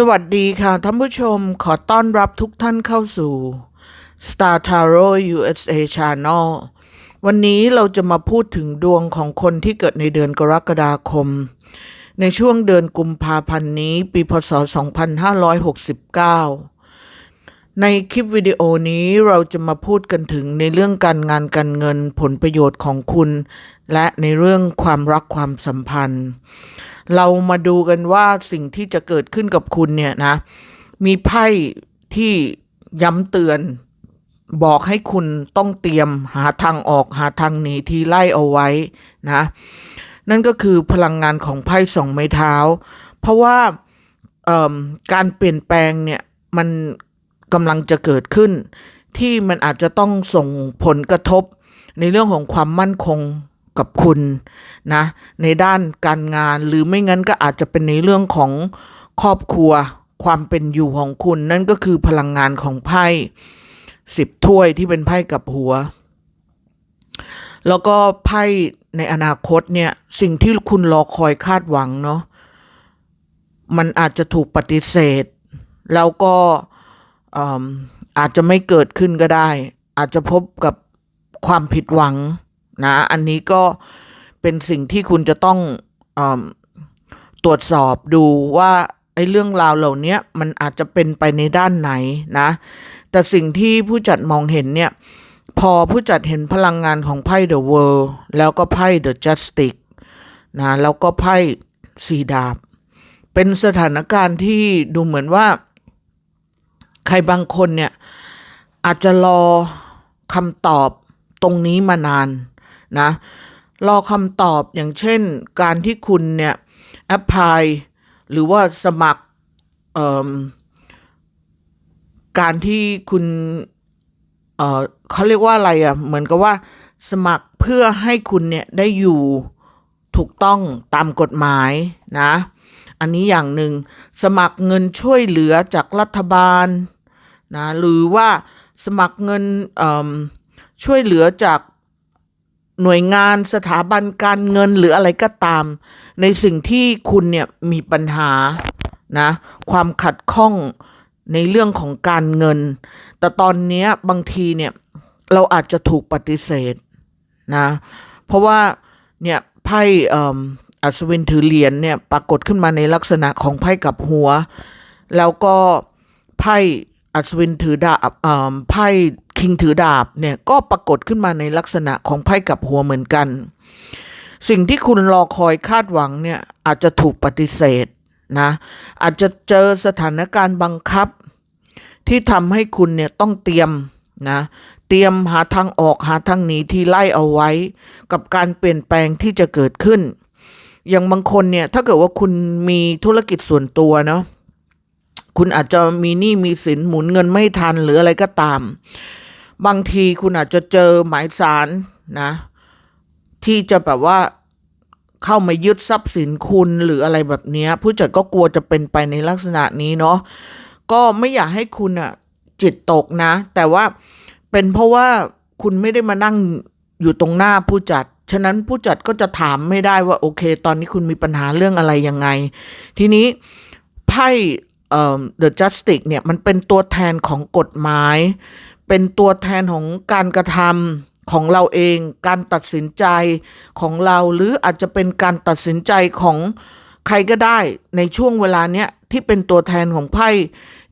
สวัสดีค่ะท่านผู้ชมขอต้อนรับทุกท่านเข้าสู่ Star Tarot USA Channel วันนี้เราจะมาพูดถึงดวงของคนที่เกิดในเดือนกรกฎาคม ในช่วงเดือนกุมภาพันธ์นี้ ปีพศ 2569 ในคลิปวิดีโอนี้เราจะมาพูดกันถึงในเรื่องการงานการเงินผลประโยชน์ของคุณ และในเรื่องความรักความสัมพันธ์ เรามาดูกันว่าสิ่งที่จะเกิดขึ้นกับคุณเนี่ยนะ มีไพ่ที่ย้ำเตือน บอกให้คุณต้องเตรียมหาทางออกหาทางหนีที่ไล่เอาไว้นะ นั่นก็คือพลังงานของไพ่สองไม้เท้า เพราะว่าการเปลี่ยนแปลงเนี่ยมันกำลังจะเกิดขึ้น ที่มันอาจจะต้องส่งผลกระทบในเรื่องของความมั่นคง กับคุณนะในด้านการงานหรือไม่งั้นก็อาจจะเป็นในเรื่องของครอบครัวความเป็นอยู่ของคุณนั่นก็คือพลังงานของไพ่สิบถ้วยที่เป็นไพ่กับหัว แล้วก็ไพ่ในอนาคตเนี่ยสิ่งที่คุณรอคอยคาดหวังเนาะมันอาจจะถูกปฏิเสธ แล้วก็อาจจะไม่เกิดขึ้นก็ได้ อาจจะพบกับความผิดหวัง นะ อันนี้ก็เป็นสิ่งที่คุณจะต้องอตรวจสอบดูว่าไอ้เรื่องราวเหล่านี้มันอาจจะเป็นไปในด้านไหนนะ แต่สิ่งที่ผู้จัดมองเห็นเนี่ยพอผู้จัดเห็นพลังงานของไพ่ The World แล้วก็ไพ่ The Justice นะแล้วก็ไพ่สีดาบ เป็นสถานการณ์ที่ดูเหมือนว่า ใครบางคนเนี่ยอาจจะรอคำตอบตรงนี้มานาน นะรอคำตอบอย่างเช่นการที่คุณเนี่ยแอปพลายหรือว่าสมัครการที่คุณเออเขาเรียกว่าอะไรอะเหมือนกับว่าสมัครเพื่อให้คุณเนี่ยได้อยู่ถูกต้องตามกฎหมายนะ อันนี้อย่างหนึ่งสมัครเงินช่วยเหลือจากรัฐบาลนะหรือว่าสมัครเงินช่วยเหลือจาก หน่วยงานสถาบันการเงินหรืออะไรก็ตาม ในสิ่งที่คุณเนี่ยมีปัญหานะความขัดข้องในเรื่องของการเงิน แต่ตอนนี้บางทีเนี่ยเราอาจจะถูกปฏิเสธนะเพราะว่าเนี่ยไพ่ออัศวินถือเหรียญเนี่ยปรากฏขึ้นมาในลักษณะของไพ่กับหัว แล้วก็ไพ่ อัศวินถือดาบไพ่คิงถือดาบเนี่ยก็ปรากฏขึ้นมาในลักษณะของไพ่กับหัวเหมือนกัน สิ่งที่คุณรอคอยคาดหวังเนี่ยอาจจะถูกปฏิเสธนะอาจจะเจอสถานการณ์บังคับ ที่ทำให้คุณเนี่ยต้องเตรียมนะเตรียมหาทางออกหาทางหนีที่ไล่เอาไว้ กับการเปลี่ยนแปลงที่จะเกิดขึ้น อย่างบางคนเนี่ยถ้าเกิดว่าคุณมีธุรกิจส่วนตัวเนาะ คุณอาจจะมีหนี้มีสินหมุนเงินไม่ทันหรืออะไรก็ตาม บางทีคุณอาจจะเจอหมายสารนะ ที่จะแบบว่าเข้ามายึดทรัพย์สินคุณหรืออะไรแบบนี้ผู้จัดก็กลัวจะเป็นไปในลักษณะนี้เนาะก็ไม่อยากให้คุณอะจิตตกนะ แต่ว่าเป็นเพราะว่าคุณไม่ได้มานั่งอยู่ตรงหน้าผู้จัด ฉะนั้นผู้จัดก็จะถามไม่ได้ว่าโอเค ตอนนี้คุณมีปัญหาเรื่องอะไรยังไง ทีนี้ไพ่ เอ่อ The Justice เนี่ยมันเป็นตัวแทนของกฎหมาย เป็นตัวแทนของการกระทำของเราเอง การตัดสินใจของเราหรืออาจจะเป็นการตัดสินใจของใครก็ได้ในช่วงเวลาเนี้ยที่เป็นตัวแทนของไพ่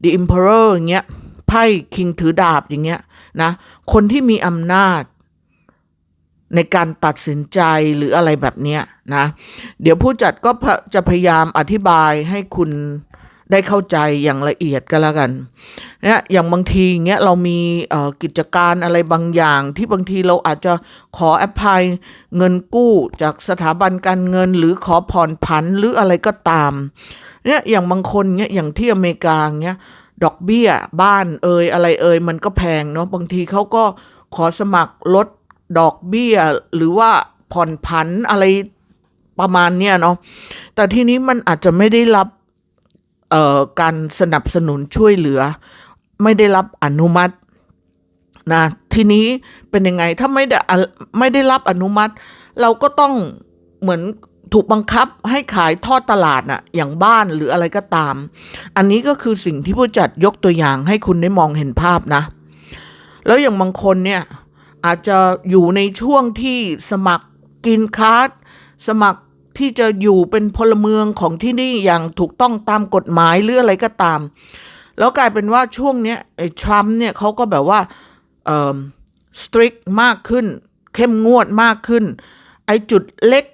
The Emperor อย่างเงี้ยไพ่คิงถือดาบอย่างเงี้ยนะคนที่มีอำนาจในการตัดสินใจหรืออะไรแบบเนี้ยนะ เดี๋ยวผู้จัดก็จะพยายามอธิบายให้คุณ ได้เข้าใจอย่างละเอียดก็แล้วกันเนี่ยอย่างบางทีเงี้ยเรามีกิจการอะไรบางอย่าง ที่บางทีเราอาจจะขอแอปพลายเงินกู้จากสถาบันการเงิน หรือขอผ่อนผันหรืออะไรก็ตามเนี่ยอย่างบางคนเงี้ยอย่างที่อเมริกาเงี้ยดอกเบี้ยบ้านเอ่ยอะไรเอ่ยมันก็แพงเนาะบางทีเขาก็ขอสมัครลดดอกเบี้ย หรือว่าผ่อนผันอะไรประมาณเนี้ยเนาะแต่ทีนี้มันอาจจะไม่ได้รับ การสนับสนุนช่วยเหลือ ไม่ได้รับอนุมัตินะทีนี้เป็นยังไงถ้าไม่ได้ไม่ได้รับอนุมัติ เราก็ต้องเหมือนถูกบังคับให้ขายทอดตลาดน่ะอย่างบ้านหรืออะไรก็ตาม อันนี้ก็คือสิ่งที่ผู้จัดยกตัวอย่างให้คุณได้มองเห็นภาพนะ แล้วอย่างบางคนเนี่ยอาจจะอยู่ในช่วงที่สมัครกินคาร์ดสมัคร ที่จะอยู่เป็นพลเมืองของที่นี่อย่างถูกต้องตามกฎหมายหรืออะไรก็ตาม แล้วกลายเป็นว่าช่วงเนี้ยไอ้ทรัมป์เนี่ยเขาก็แบบว่าเอ่อสตริกมากขึ้น เข้มงวดมากขึ้น ไอ้จุดเล็ก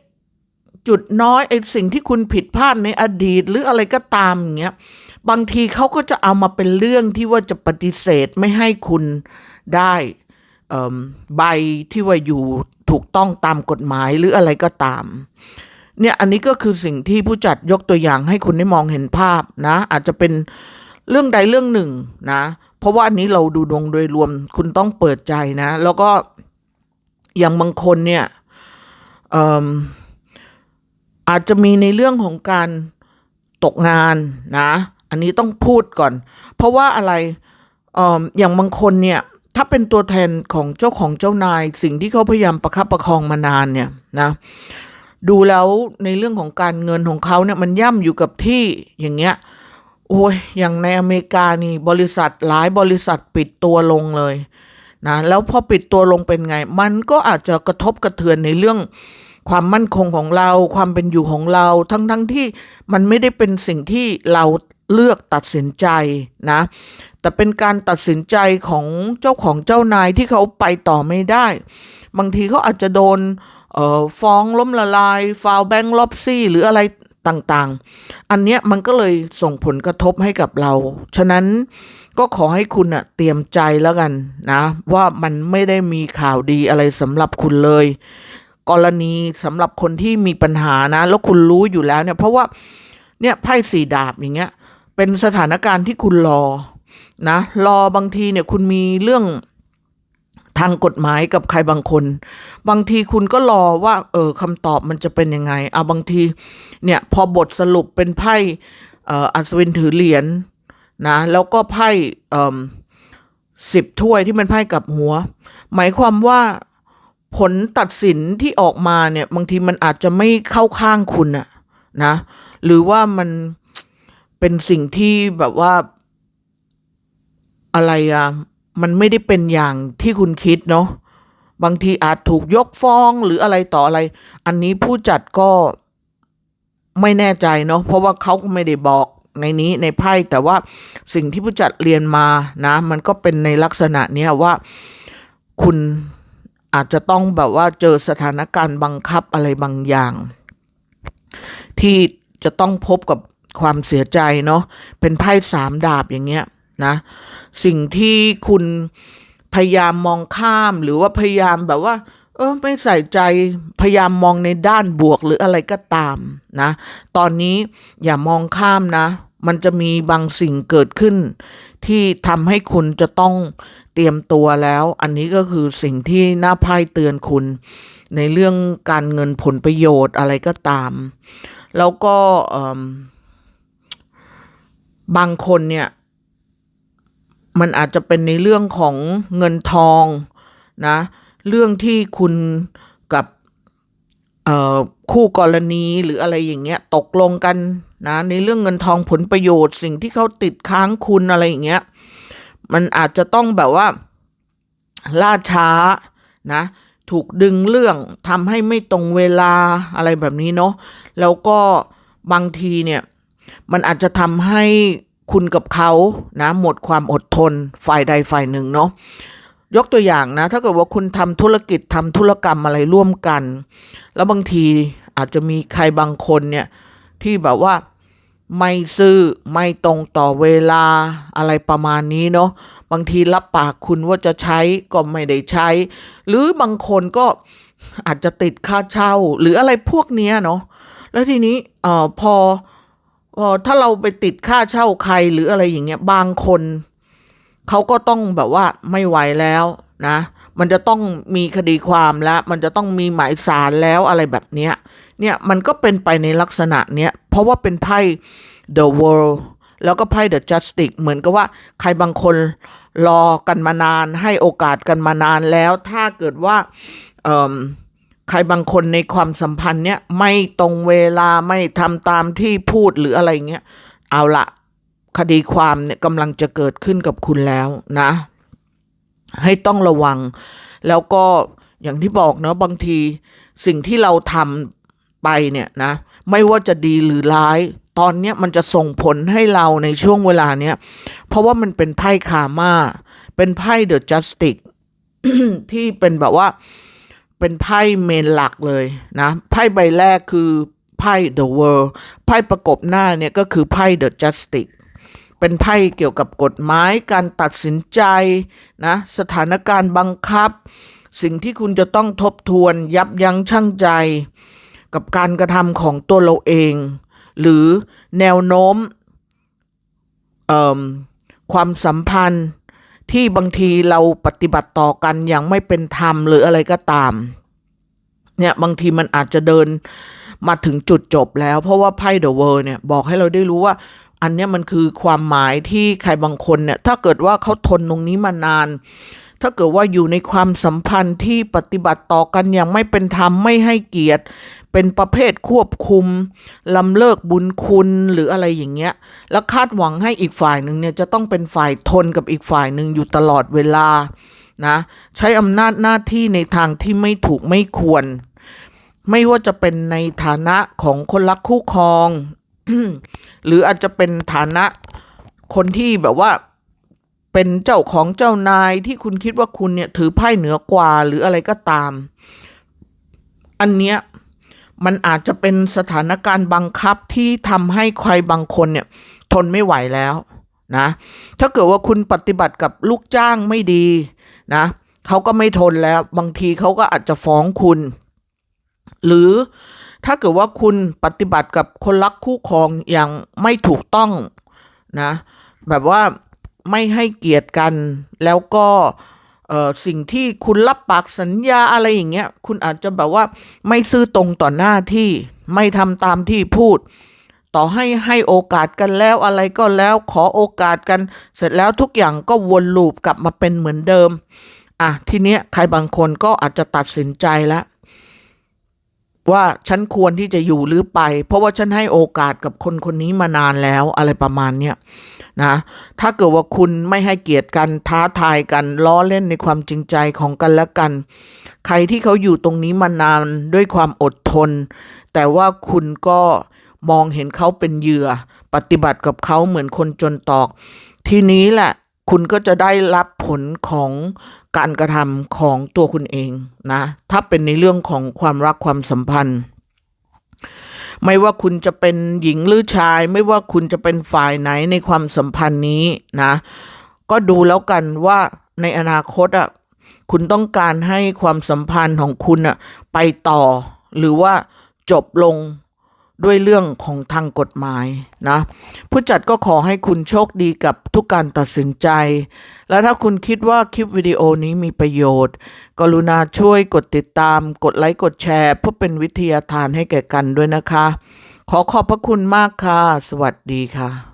จุดน้อยไอ้สิ่งที่คุณผิดพลาดในอดีตหรืออะไรก็ตามอย่างเงี้ยบางทีเขาก็จะเอามาเป็นเรื่องที่ว่าจะปฏิเสธไม่ให้คุณได้ใบที่ว่าอยู่ถูกต้องตามกฎหมายหรืออะไรก็ตาม เนี่ยอันนี้ก็คือสิ่งที่ผู้จัดยกตัวอย่างให้คุณได้มองเห็นภาพนะ อาจจะเป็นเรื่องใดเรื่องหนึ่งนะ เพราะว่าอันนี้เราดูดวงโดยรวมคุณต้องเปิดใจนะ แล้วก็อย่างบางคนเนี่ยเอิ่มอาจจะมีในเรื่องของการตกงานนะ อันนี้ต้องพูดก่อน เพราะว่าอะไรอออย่างบางคนเนี่ย ถ้าเป็นตัวแทนของเจ้าของเจ้านาย สิ่งที่เขาพยายามประคับประคองมานานเนี่ยนะ ดูแล้วในเรื่องของการเงินของเขาเนี่ยมันย่ำอยู่กับที่อย่างเงี้ยโอ้ยอย่างในอเมริกานี่บริษัทหลายบริษัทปิดตัวลงเลยนะแล้วพอปิดตัวลงเป็นไง มันก็อาจจะกระทบกระเทือนในเรื่องความมั่นคงของเรา ความเป็นอยู่ของเรา ทั้งทั้งที่มันไม่ได้เป็นสิ่งที่เราเลือกตัดสินใจนะ แต่เป็นการตัดสินใจของเจ้าของเจ้านายที่เขาไปต่อไม่ได้ บางทีเขาอาจจะโดน ฟ้องล้มละลาย ฟาวแบงค์ลอบซี่ หรืออะไรต่างๆ อันเนี้ยมันก็เลยส่งผลกระทบให้กับเรา ฉะนั้นก็ขอให้คุณอะเตรียมใจแล้วกันนะ ว่ามันไม่ได้มีข่าวดีอะไรสำหรับคุณเลย กรณีสำหรับคนที่มีปัญหานะ แล้วคุณรู้อยู่แล้วเนี่ย เพราะว่าเนี่ยไพ่สี่ดาบอย่างเงี้ย เป็นสถานการณ์ที่คุณรอนะ รอบางทีเนี่ยคุณมีเรื่อง ทางกฎหมายกับใครบางคน บางทีคุณก็รอว่า เออคำตอบมันจะเป็นยังไงเอาบางที เนี่ย พอบทสรุปเป็นไพ่อ,อ,อัศวินถือเหรียญนะแล้วก็ไพ่เออสิบถ้วยที่มันไพ่กับหัว หมายความว่าผลตัดสินที่ออกมาเนี่ย บางทีมันอาจจะไม่เข้าข้างคุณอะนะ หรือว่ามันเป็นสิ่งที่แบบว่าอะไรอะ มันไม่ได้เป็นอย่างที่คุณคิดเนาะบางทีอาจถูกยกฟ้องหรืออะไรต่ออะไร อันนี้ผู้จัดก็ไม่แน่ใจเนาะเพราะว่าเขาก็ไม่ได้บอกในนี้ในไพ่แต่ว่าสิ่งที่ผู้จัดเรียนมานะ มันก็เป็นในลักษณะเนี้ยว่าคุณอาจจะต้องแบบว่าเจอสถานการณ์บังคับอะไรบางอย่าง ที่จะต้องพบกับความเสียใจเนาะเป็นไพ่สามดาบอย่างเงี้ย นะสิ่งที่คุณพยายามมองข้ามหรือว่าพยายามแบบว่า เออไม่ใส่ใจพยายามมองในด้านบวกหรืออะไรก็ตามนะ ตอนนี้อย่ามองข้ามนะ มันจะมีบางสิ่งเกิดขึ้น ที่ทำให้คุณจะต้องเตรียมตัวแล้ว อันนี้ก็คือสิ่งที่น้าไพ่เตือนคุณ ในเรื่องการเงินผลประโยชน์อะไรก็ตาม แล้วก็บางคนเนี่ย มันอาจจะเป็นในเรื่องของเงินทองนะ เรื่องที่คุณกับคู่กรณีหรืออะไรอย่างเงี้ยตกลงกันนะในเรื่องเงินทองผลประโยชน์สิ่งที่เขาติดค้างคุณอะไรอย่างเงี้ยมันอาจจะต้องแบบว่าล่าช้านะถูกดึงเรื่องทำให้ไม่ตรงเวลาอะไรแบบนี้เนาะแล้วก็บางทีเนี่ย มันอาจจะทำให้ คุณกับเขานะหมดความอดทนฝ่ายใดฝ่ายหนึ่งเนาะยกตัวอย่างนะถ้าเกิดว่าคุณทำธุรกิจทำธุรกรรมอะไรร่วมกัน แล้วบางทีอาจจะมีใครบางคนเนี่ยที่แบบว่าไม่ซื่อไม่ตรงต่อเวลาอะไรประมาณนี้เนาะบางทีรับปากคุณว่าจะใช้ก็ไม่ได้ใช้ หรือบางคนก็อาจจะติดค่าเช่า หรืออะไรพวกเนี้ยเนาะแล้วทีนี้เอ่อพอ เออถ้าเราไปติดค่าเช่าใครหรืออะไรอย่างเงี้ยบางคนเขาก็ต้องแบบว่าไม่ไหวแล้วนะ มันจะต้องมีคดีความแล้ว มันจะต้องมีหมายสารแล้วอะไรแบบเนี้ยเนี่ยมันก็เป็นไปในลักษณะเนี้ยเพราะว่าเป็นไพ่ the world แล้วก็ไพ่ the justice เหมือนกับว่าใครบางคนรอกันมานาน ให้โอกาสกันมานานแล้ว ถ้าเกิดว่าเอ่อ ใครบางคนในความสัมพันธ์เนี้ยไม่ตรงเวลาไม่ทำตามที่พูดหรืออะไรเงี้ย เอาละคดีความเนี่ยกำลังจะเกิดขึ้นกับคุณแล้วนะ ให้ต้องระวัง แล้วก็อย่างที่บอกเนาะบางทีสิ่งที่เราทำไปเนี่ยนะ ไม่ว่าจะดีหรือร้าย ตอนเนี้ยมันจะส่งผลให้เราในช่วงเวลาเนี้ยเพราะว่ามันเป็นไพ่คาม่าเป็นไพ่เดอะจัสติกที่เป็นแบบว่า เป็นไพ่เมนหลักเลยนะ ไพ่ใบแรกคือไพ่ The World ไพ่ประกบหน้าเนี่ยก็คือไพ่ The Justice เป็นไพ่เกี่ยวกับกฎหมายการตัดสินใจนะสถานการณ์บังคับ สิ่งที่คุณจะต้องทบทวนยับยั้งชั่งใจ กับการกระทำของตัวเราเอง หรือแนวโน้มเอ่มความสัมพันธ์ ที่บางทีเราปฏิบัติต่อกันอย่างไม่เป็นธรรมหรืออะไรก็ตาม เนี่ยบางทีมันอาจจะเดินมาถึงจุดจบแล้ว เพราะว่าไพ่เดอะเวิร์เนี่ยบอกให้เราได้รู้ว่า อันนี้มันคือความหมายที่ใครบางคนเนี่ย ถ้าเกิดว่าเขาทนตรงนี้มานาน ถ้าเกิดว่าอยู่ในความสัมพันธ์ที่ปฏิบัติต่อกันอย่างไม่เป็นธรรมไม่ให้เกียรติ เป็นประเภทควบคุมลำเลิกบุญคุณหรืออะไรอย่างเงี้ย แล้วคาดหวังให้อีกฝ่ายหนึ่งเนี่ยจะต้องเป็นฝ่ายทนกับอีกฝ่ายหนึ่งอยู่ตลอดเวลานะใช้อำนาจหน้าที่ในทางที่ไม่ถูกไม่ควร ไม่ว่าจะเป็นในฐานะของคนรักคู่ครอง หรืออาจจะเป็นฐานะคนที่แบบว่า เป็นเจ้าของเจ้านายที่คุณคิดว่าคุณเนี่ยถือไพ่เหนือกว่าหรืออะไรก็ตาม อันเนี้ยมันอาจจะเป็นสถานการณ์บังคับที่ทำให้ใครบางคนเนี่ย ทนไม่ไหวแล้วนะถ้าเกิดว่าคุณปฏิบัติกับลูกจ้างไม่ดีนะเขาก็ไม่ทนแล้ว บางทีเขาก็อาจจะฟ้องคุณ หรือถ้าเกิดว่าคุณปฏิบัติกับคนรักคู่ครองอย่างไม่ถูกต้องนะ แบบว่า ไม่ให้เกียรติกัน แล้วก็สิ่งที่คุณรับปากสัญญาอะไรอย่างเงี้ย คุณอาจจะแบบว่าไม่ซื่อตรงต่อหน้าที่ ไม่ทำตามที่พูด ต่อให้ให้โอกาสกันแล้วอะไรก็แล้วขอโอกาสกัน เสร็จแล้วทุกอย่างก็วนลูปกลับมาเป็นเหมือนเดิม อะทีเนี้ยใครบางคนก็อาจจะตัดสินใจแล้ว ว่าฉันควรที่จะอยู่หรือไป เพราะว่าฉันให้โอกาสกับคนคนนี้มานานแล้วอะไรประมาณเนี้ยนะถ้าเกิดว่าคุณไม่ให้เกียรติกันท้าทายกันล้อเล่นในความจริงใจของกันและกัน ใครที่เขาอยู่ตรงนี้มานานด้วยความอดทน แต่ว่าคุณก็มองเห็นเขาเป็นเหยื่อ ปฏิบัติกับเขาเหมือนคนจนตอก ทีนี้แหละ คุณก็จะได้รับผลของการกระทำของตัวคุณเองนะ ถ้าเป็นในเรื่องของความรักความสัมพันธ์ ไม่ว่าคุณจะเป็นหญิงหรือชาย ไม่ว่าคุณจะเป็นฝ่ายไหนในความสัมพันธ์นี้นะ ก็ดูแล้วกันว่าในอนาคตอะคุณต้องการให้ความสัมพันธ์ของคุณอะไปต่อ หรือว่าจบลง ด้วยเรื่องของทางกฎหมายนะผู้จัดก็ขอให้คุณโชคดีกับทุกการตัดสินใจ และถ้าคุณคิดว่าคลิปวิดีโอนี้มีประโยชน์ กรุณาช่วยกดติดตาม กดไลค์ กดแชร์ เพื่อเป็นวิทยาทานให้แก่กันด้วยนะคะ ขอขอบพระคุณมากค่ะ สวัสดีค่ะ